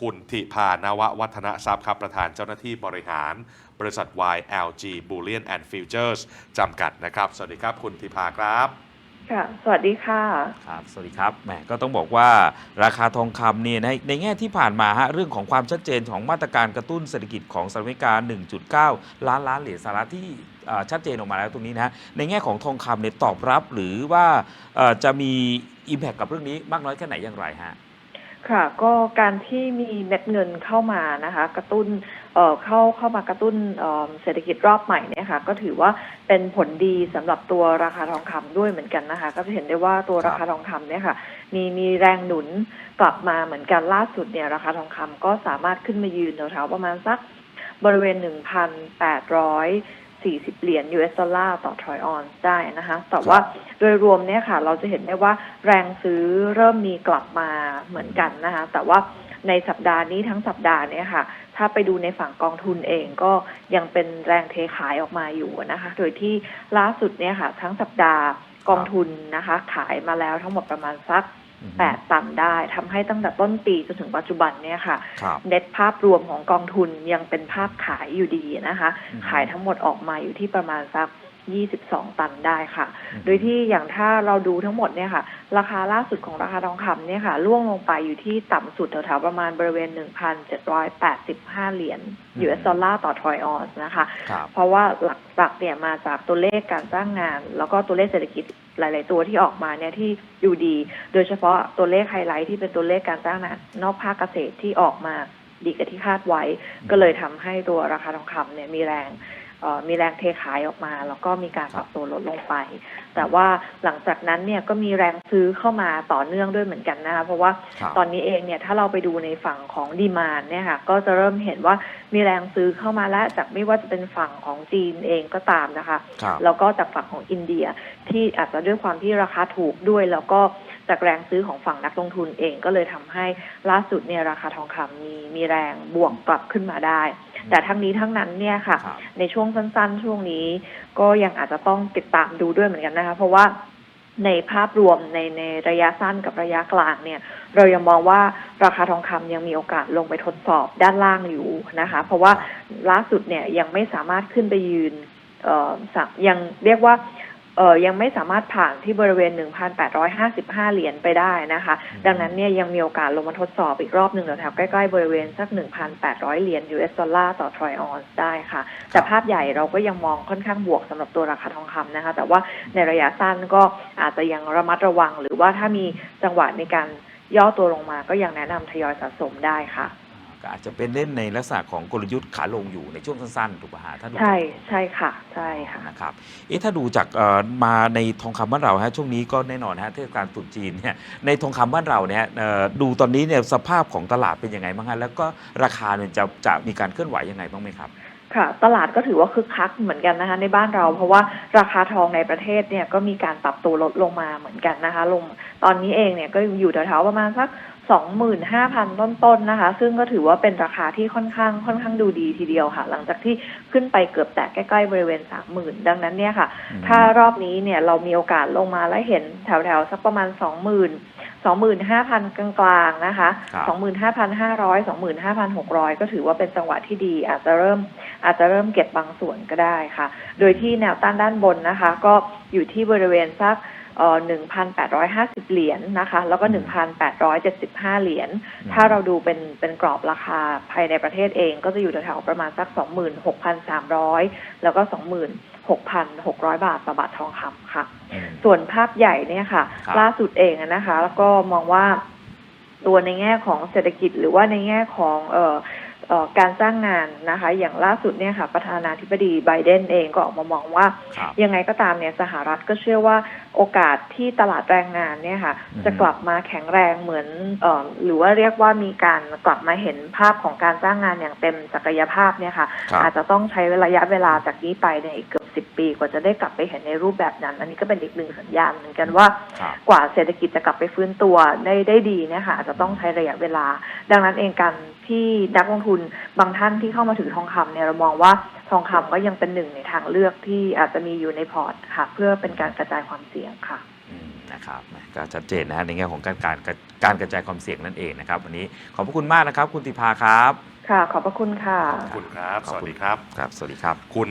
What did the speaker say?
คุณธิพานววัฒนทรัพย์ครับประธานเจ้าหน้าที่บริหาร บริษัท YLG Bullion and Futures จำกัดนะครับ สวัสดีครับคุณธิพาครับค่ะ สวัสดีค่ะ ครับ สวัสดีครับ แหม ก็ต้องบอกว่าราคาทองคำเนี่ยในในแง่ที่ผ่านมาฮะ เรื่องของความชัดเจนของมาตรการกระตุ้นเศรษฐกิจของสหรัฐอเมริกา 1.9 ล้านล้านเหรียญสหรัฐที่เอ่อชัดเจนออกมาแล้วตรงนี้นะฮะในแง่ของทองคำเนี่ยตอบรับหรือว่าเอ่อจะมีอิมแพคกับเรื่องนี้มากน้อยแค่ไหนอย่างไรฮะ ค่ะก็การที่มีเม็ดเงินเข้ามานะคะ กระตุ้นเอ่อเข้าเข้ามากระตุ้นเอ่อเศรษฐกิจรอบใหม่เนี่ยค่ะ ก็ถือว่าเป็นผลดีสำหรับตัวราคาทองคำด้วยเหมือนกันนะคะ ก็จะเห็นได้ว่าตัวครับราคาทองคำเนี่ยค่ะ มีมีแรงหนุนกลับมาเหมือนกันล่าสุดเนี่ยราคาทองคำก็สามารถขึ้นมายืนแถวๆประมาณสักบริเวณ 1,840 เหรียญ US ดอลลาร์ต่อทรอยออนซ์ได้นะคะ แต่ว่าโดยรวมเนี่ยค่ะ เราจะเห็นได้ว่าแรงซื้อเริ่มมีกลับมาเหมือนกันนะคะ แต่ว่าในสัปดาห์นี้ทั้งสัปดาห์เนี่ยค่ะ ถ้าไปดูในฝั่งกองทุนเองก็ยังเป็นแรงเทขายออกมาอยู่นะคะ โดยที่ล่าสุดเนี่ยค่ะ ทั้งสัปดาห์กองทุนนะคะ ขายมาแล้วทั้งหมดประมาณสักอือฮึ แปดตันได้ทำให้ตั้งแต่ต้นปีจนถึงปัจจุบันเนี่ยค่ะครับเน็ตภาพรวมของกองทุนยังเป็นภาพขายอยู่ดีนะคะอือฮึขายทั้งหมดออกมาอยู่ที่ประมาณสัก 22 ตันได้ค่ะอือฮึโดยที่อย่างถ้าเราดูทั้งหมดเนี่ยค่ะ ราคาล่าสุดของราคาทองคำเนี่ยค่ะล่วงลงไปอยู่ที่ต่ำสุดแถวๆประมาณบริเวณ 1,785 เหรียญ US ดอลลาร์ต่อทรอยออนซ์นะคะครับเพราะว่าหลักๆเนี่ยมาจากตัวเลขการจ้างงาน แล้วก็ตัวเลขเศรษฐกิจหลาย ๆ ตัวที่ออกมาเนี่ยที่อยู่ดี โดยเฉพาะตัวเลขไฮไลท์ที่เป็นตัวเลขการจ้างงานนอกภาคเกษตรที่ออกมาดีกว่าที่คาดไว้ ก็เลยทำให้ตัวราคาทองคำเนี่ยมีแรงเอ่อ มีแรงเทขายออกมา แล้วก็มีการปรับตัวลดลงไป แต่ว่าหลังจากนั้นเนี่ยก็มีแรงซื้อเข้ามาต่อเนื่องด้วยเหมือนกันนะคะเพราะว่าครับตอนนี้เองเนี่ยถ้าเราไปดูในฝั่งของดีมานเนี่ยค่ะก็จะเริ่มเห็นว่ามีแรงซื้อเข้ามาแล้วจากไม่ว่าจะเป็นฝั่งของจีนเองก็ตามนะคะครับแล้วก็จากฝั่งของอินเดียที่อาจจะด้วยความที่ราคาถูกด้วยแล้วก็จากแรงซื้อของฝั่งนักลงทุนเองก็เลยทำให้ล่าสุดเนี่ยราคาทองคำมีมีแรงบวกกลับขึ้นมาได้ แต่ทั้งนี้ทั้งนั้นเนี่ยค่ะครับในช่วงสั้นๆ ช่วงนี้ก็ยังอาจจะต้องติดตามดูด้วยเหมือนกันนะคะ เพราะว่าในภาพรวมในในระยะสั้นกับระยะกลางเนี่ย เรายังมองว่าราคาทองคำยังมีโอกาสลงไปทดสอบด้านล่างอยู่นะคะ เพราะว่าล่าสุดเนี่ยยังไม่สามารถขึ้นไปยืนเอ่อสักยังเรียกว่า เอ่อยังไม่สามารถผ่านที่บริเวณ 1,855 เหรียญไปได้นะคะอืมดังนั้นเนี่ยยังมีโอกาสลงมาทดสอบอีกรอบหนึ่งแถวๆใกล้ๆ บริเวณสัก 1,800 เหรียญ US ดอลลาร์ต่อทรอยออนซ์ได้ค่ะ แต่ภาพใหญ่เราก็ยังมองค่อนข้างบวกสำหรับตัวราคาทองคำนะคะ แต่ว่าในระยะสั้นก็อาจจะยังระมัดระวัง หรือว่าถ้ามีจังหวะในการย่อตัวลงมาก็ยังแนะนำทยอยสะสมได้ค่ะ ก็อาจจะเป็นเล่นในลักษณะของกลยุทธ์ขาลงอยู่ในช่วงสั้นๆถูกป่ะฮะถ้าดูใช่ใช่ค่ะใช่ค่ะนะครับเอ๊ะถ้าดูจากเอ่อมาในทองคำบ้านเราฮะช่วงนี้ก็แน่นอนฮะเทศกาลตรุษจีนเนี่ยในทองคำบ้านเราเนี่ยเอ่อดูตอนนี้เนี่ยสภาพของตลาดเป็นยังไงบ้างฮะแล้วก็ราคาเนี่ยจะจะมีการเคลื่อนไหวยังไงบ้างไหมครับค่ะตลาดก็ถือว่าคึกคักเหมือนกันนะคะในบ้านเรา เพราะว่าราคาทองในประเทศเนี่ยก็มีการปรับตัวลดลงมาเหมือนกันนะคะลงตอนนี้เองเนี่ยก็อยู่แถวๆประมาณสัก สองหมื่นห้าพันต้นๆนะคะ ซึ่งก็ถือว่าเป็นราคาที่ค่อนข้างค่อนข้างดูดีทีเดียวค่ะ หลังจากที่ขึ้นไปเกือบแตะใกล้ๆบริเวณสามหมื่นดังนั้นเนี่ยค่ะอืมถ้ารอบนี้เนี่ยเรามีโอกาสลงมาและเห็นแถวๆ สักประมาณสองหมื่นสองหมื่นห้าพันกลางๆ นะคะครับสองหมื่นห้าพันห้าร้อยสองหมื่นห้าพันหกร้อยก็ถือว่าเป็นจังหวะที่ดี อาจจะเริ่มอาจจะเริ่มเก็บบางส่วนก็ได้ค่ะ โดยที่แนวต้านด้านบนนะคะ ก็อยู่ที่บริเวณสักเอ่อ1,850เหรียญนะคะ แล้วก็ 1,875 เหรียญ ถ้าเราดูเป็นเป็นกรอบราคาภายในประเทศเองก็จะอยู่แถวๆประมาณสัก 26,300 แล้วก็ 26,600 บาทต่อบาททองคำค่ะอืมส่วนภาพใหญ่เนี่ยค่ะครับล่าสุดเองอะนะคะ แล้วก็มองว่าตัวในแง่ของเศรษฐกิจหรือว่าในแง่ของเอ่อเอ่อการจ้างงานนะคะ อย่างล่าสุดเนี่ยค่ะ ประธานาธิบดีไบเดนเองก็ออกมามองว่าครับยังไงก็ตามเนี่ยสหรัฐก็เชื่อว่า โอกาสที่ตลาดแรงงานเนี่ยค่ะอืมจะกลับมาแข็งแรงเหมือนเอ่อหรือว่าเรียกว่ามีการกลับมาเห็นภาพของการจ้างงานอย่างเต็มศักยภาพเนี่ยค่ะครับอาจจะต้องใช้ระยะเวลาจากนี้ไปเนี่ยอีกเกือบสิบปีกว่าจะได้กลับไปเห็นในรูปแบบนั้น อันนี้ก็เป็นอีกหนึ่งสัญญาณเหมือนกันว่าครับกว่าเศรษฐกิจจะกลับไปฟื้นตัวได้ได้ดีเนี่ยค่ะอาจจะต้องใช้ระยะเวลา ดังนั้นเองการที่นักลงทุนบางท่านที่เข้ามาถือทองคำเนี่ยเรามองว่า ทองคำก็ยังเป็นหนึ่งในทางเลือกที่อาจจะมีอยู่ในพอร์ตค่ะเพื่อเป็นการกระจายความเสี่ยงค่ะอืมนะครับแหมก็ชัดเจนนะฮะในแง่ของการการการกระจายความเสี่ยงนั่นเองนะครับ วันนี้ขอบพระคุณมากนะครับ คุณติภาครับ ค่ะ ขอบพระคุณค่ะขอบคุณครับขอบสวัสคุณดีครับครับ สวัสดีครับคุณ